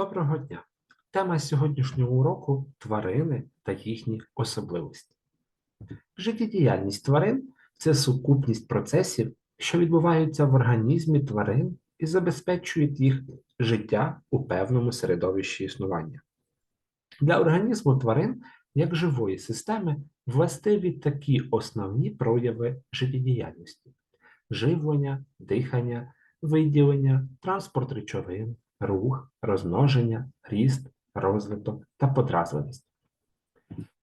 Доброго дня! Тема сьогоднішнього уроку тварини та їхні особливості. Життєдіяльність тварин це сукупність процесів, що відбуваються в організмі тварин і забезпечують їх життя у певному середовищі існування. Для організму тварин, як живої системи, властиві такі основні прояви життєдіяльності: живлення, дихання, виділення, транспорт речовин, рух, розмноження, ріст, розвиток та подразливість.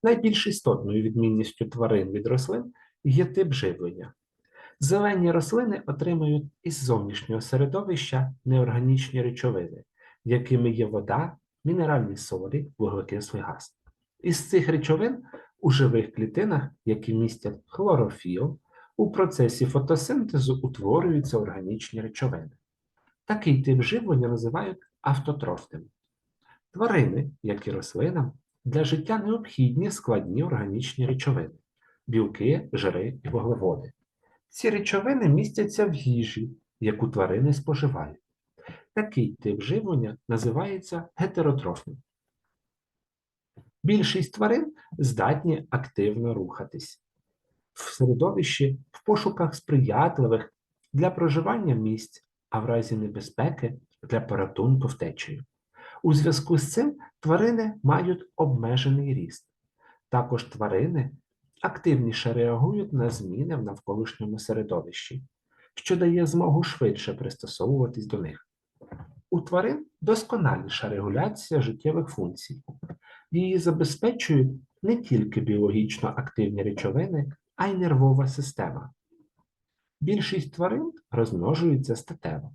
Найбільш істотною відмінністю тварин від рослин є тип живлення. Зелені рослини отримують із зовнішнього середовища неорганічні речовини, якими є вода, мінеральні солі, вуглекислий газ. Із цих речовин у живих клітинах, які містять хлорофіл, у процесі фотосинтезу утворюються органічні речовини. Такий тип живлення називають автотрофним. Тварини, як і рослинам, для життя необхідні складні органічні речовини білки, жири і вуглеводи. Ці речовини містяться в їжі, яку тварини споживають. Такий тип живлення називається гетеротрофним. Більшість тварин здатні активно рухатись в середовищі в пошуках сприятливих для проживання місць, а в разі небезпеки для порятунку втечею. У зв'язку з цим тварини мають обмежений ріст. Також тварини активніше реагують на зміни в навколишньому середовищі, що дає змогу швидше пристосовуватись до них. У тварин досконаліша регуляція життєвих функцій. Її забезпечують не тільки біологічно активні речовини, а й нервова система. Більшість тварин розмножується статево.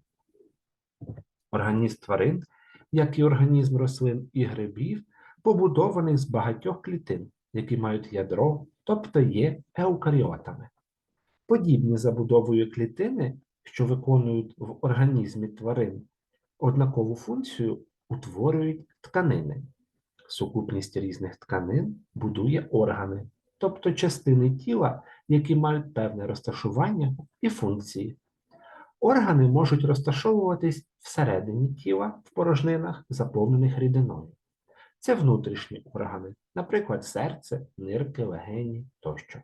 Організм тварин, як і організм рослин і грибів, побудований з багатьох клітин, які мають ядро, тобто є еукаріотами. Подібні забудовою клітини, що виконують в організмі тварин однакову функцію, утворюють тканини. Сукупність різних тканин будує органи, тобто частини тіла, які мають певне розташування і функції. Органи можуть розташовуватись всередині тіла в порожнинах, заповнених рідиною. Це внутрішні органи, наприклад, серце, нирки, легені тощо.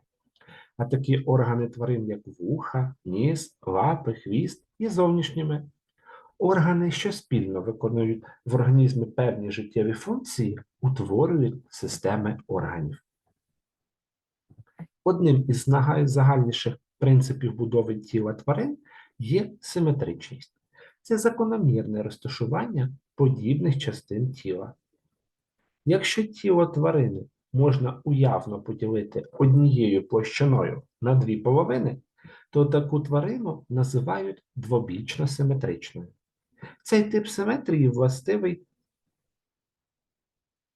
А такі органи тварин, як вуха, ніс, лапи, хвіст і зовнішніми. Органи, що спільно виконують в організмі певні життєві функції, утворюють системи органів. Одним із найзагальніших принципів будови тіла тварин є симетричність. Це закономірне розташування подібних частин тіла. Якщо тіло тварини можна уявно поділити однією площиною на дві половини, то таку тварину називають двобічно симетричною. Цей тип симетрії властивий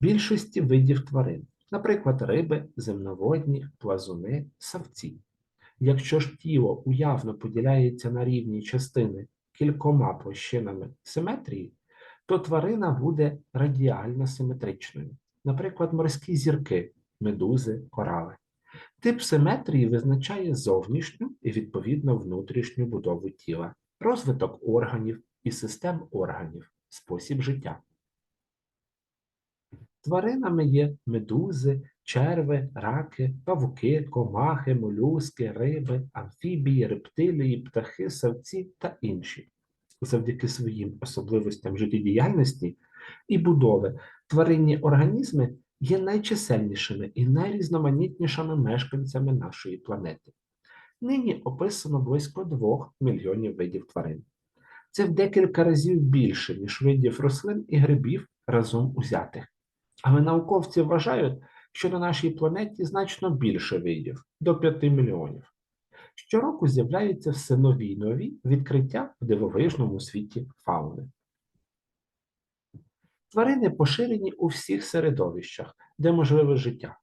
більшості видів тварин, наприклад, риби, земноводні, плазуни, савці. Якщо ж тіло уявно поділяється на рівні частини кількома площинами симетрії, то тварина буде радіально симетричною, наприклад, морські зірки, медузи, корали. Тип симетрії визначає зовнішню і відповідно внутрішню будову тіла, розвиток органів і систем органів, спосіб життя. Тваринами є медузи, черви, раки, павуки, комахи, молюски, риби, амфібії, рептилії, птахи, савці та інші. Завдяки своїм особливостям життєдіяльності і будови тваринні організми є найчисельнішими і найрізноманітнішими мешканцями нашої планети. Нині описано близько 2 мільйонів видів тварин. Це в декілька разів більше, ніж видів рослин і грибів разом узятих. Але науковці вважають, що на нашій планеті значно більше видів до 5 мільйонів. Щороку з'являються все нові й нові відкриття в дивовижному світі фауни. Тварини поширені у всіх середовищах, де можливе життя.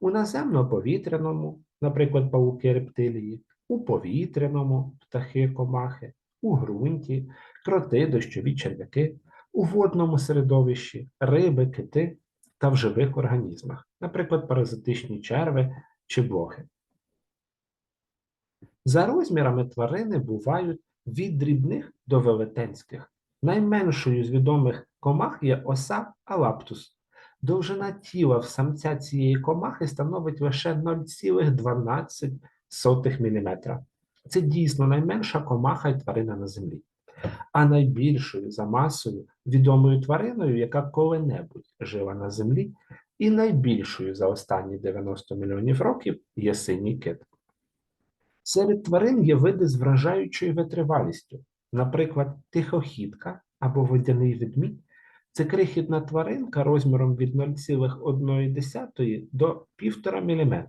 У наземно-повітряному, наприклад, павуки рептилії, у повітряному птахи комахи, у ґрунті, кроти, дощові черв'яки, у водному середовищі, риби, кити та в живих організмах, наприклад, паразитичні черви чи блохи. За розмірами тварини бувають від дрібних до велетенських. Найменшою з відомих комах є оса алаптус. Довжина тіла в самця цієї комахи становить лише 0,12 мм. Це дійсно найменша комаха і тварина на землі. А найбільшою за масою відомою твариною, яка коли-небудь жила на землі, і найбільшою за останні 90 мільйонів років є синій кит. Серед тварин є види з вражаючою витривалістю, наприклад, тихохідка або водяний ведмідь. Це крихітна тваринка розміром від 0,1 до 1,5 мм,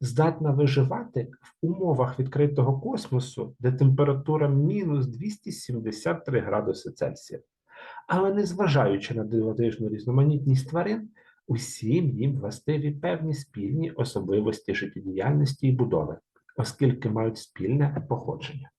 здатна виживати в умовах відкритого космосу, де температура мінус 273 градуси Цельсія. Але незважаючи на дивовижну різноманітність тварин, усім їм властиві певні спільні особливості життєдіяльності і будови, оскільки мають спільне походження.